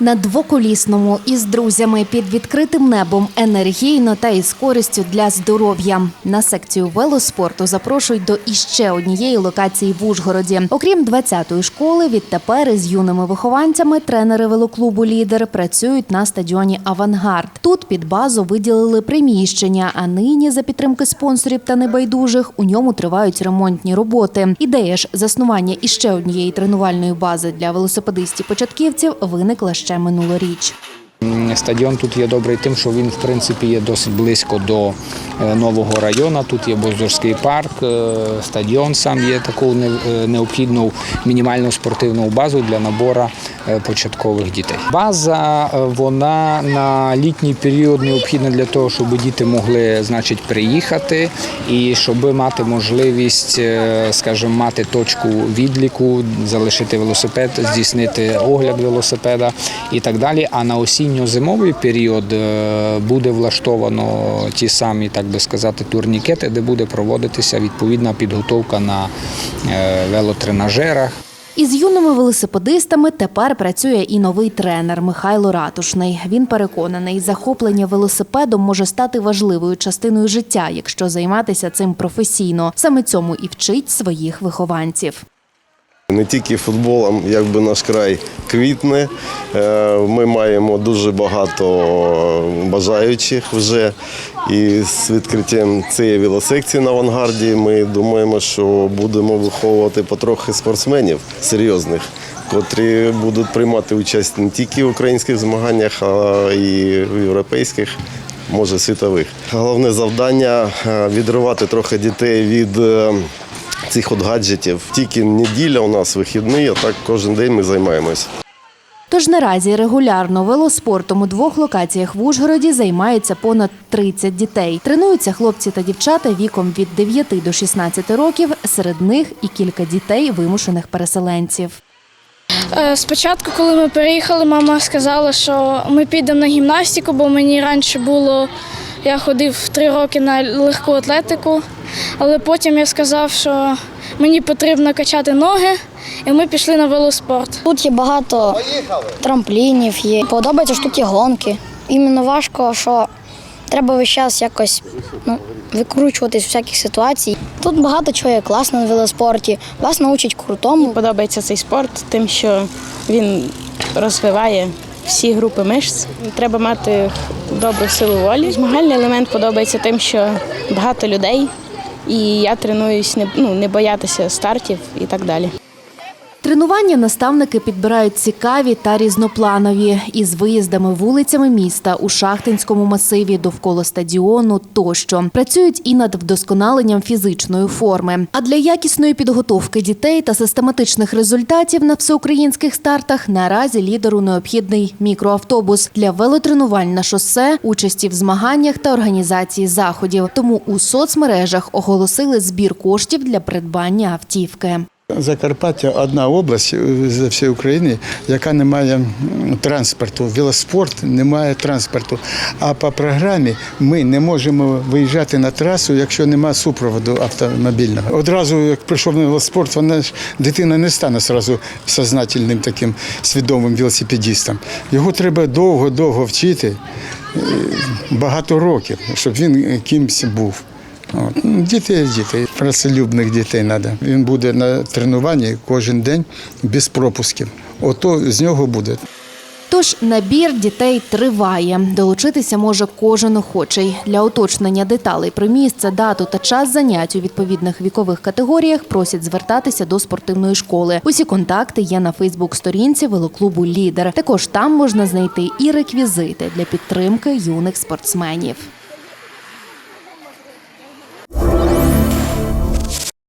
На двоколісному із друзями під відкритим небом енергійно та із користю для здоров'я. На секцію велоспорту запрошують до іще однієї локації в Ужгороді. Окрім 20-ї школи, відтепер із юними вихованцями тренери велоклубу Лідер працюють на стадіоні Авангард. Тут під базу виділили приміщення, а нині за підтримки спонсорів та небайдужих у ньому тривають ремонтні роботи. Ідея ж заснування іще однієї тренувальної бази для велосипедистів-початківців виникла ще минулоріч. Стадіон тут є добрий тим, що він в принципі є досить близько до е, нового району. Тут є Боздорський парк, е, стадіон сам є таку е, необхідну мінімальну спортивну базу для набору початкових дітей. База вона на літній період необхідна для того, щоб діти могли, значить, приїхати і щоб мати можливість, скажімо, мати точку відліку, залишити велосипед, здійснити огляд велосипеда і так далі. А на осінньо-зимовий період е, буде влаштовано ті самі, так би сказати, турнікети, де буде проводитися відповідна підготовка на е, велотренажерах. Із юними велосипедистами тепер працює і новий тренер Михайло Ратушний. Він переконаний, захоплення велосипедом може стати важливою частиною життя, якщо займатися цим професійно. Саме цьому і вчить своїх вихованців. Не тільки футболом, якби наш край квітне. Е, Ми маємо дуже багато бажаючих вже. І з відкриттям цієї велосекції на авангарді ми думаємо, що будемо виховувати потрохи спортсменів серйозних, котрі будуть приймати участь не тільки в українських змаганнях, а й в європейських. Може, світових. Головне завдання е, відривати трохи дітей від е, цих от гаджетів. Тільки неділя у нас вихідний, а так кожен день ми займаємось. Тож наразі регулярно велоспортом у двох локаціях в Ужгороді займаються понад 30 дітей. Тренуються хлопці та дівчата віком від 9 до 16 років. Серед них і кілька дітей вимушених переселенців. Е, Спочатку, коли ми переїхали, мама сказала, що ми підемо на гімнастику, бо мені раніше було, я ходив три роки на легку атлетику, але потім я сказав, що мені потрібно качати ноги, і ми пішли на велоспорт. Тут є багато трамплінів, є. Подобаються штуки гонки. Іменно важко, що треба весь час якось ну, викручуватись з всяких ситуацій. Тут багато чого є класно на велоспорті. Вас научать крутому. Подобається цей спорт, тим, що він розвиває всі групи мишць. Треба мати добру силу волі. Змагальний елемент подобається тим, що багато людей, і я тренуюсь не, ну, не боятися стартів і так далі. Тренування наставники підбирають цікаві та різнопланові із виїздами вулицями міста у Шахтинському масиві довкола стадіону тощо працюють і над вдосконаленням фізичної форми. А для якісної підготовки дітей та систематичних результатів на всеукраїнських стартах наразі лідеру необхідний мікроавтобус для велотренувань на шосе, участі в змаганнях та організації заходів. Тому у соцмережах оголосили збір коштів для придбання автівки. Закарпаття одна область е, з всієї України, яка не має транспорту. Велоспорт не має транспорту. А по програмі ми не можемо виїжджати на трасу, якщо немає супроводу автомобільного. Одразу, як прийшов на велоспорт, вона ж дитина не стане зразу сознательним таким свідомим велосипедистом. Його треба довго-довго вчити, е, багато років, щоб він кимсь був. От. Ну, Дітей, дітей, працелюбних дітей треба. Він буде на тренуванні кожен день без пропусків. Ото з нього буде. Тож набір дітей триває. Долучитися може кожен охочий. Для уточнення деталей про місце, дату та час занять у відповідних вікових категоріях просять звертатися до спортивної школи. Усі контакти є на Фейсбук-сторінці велоклубу Лідер. Також там можна знайти і реквізити для підтримки юних спортсменів.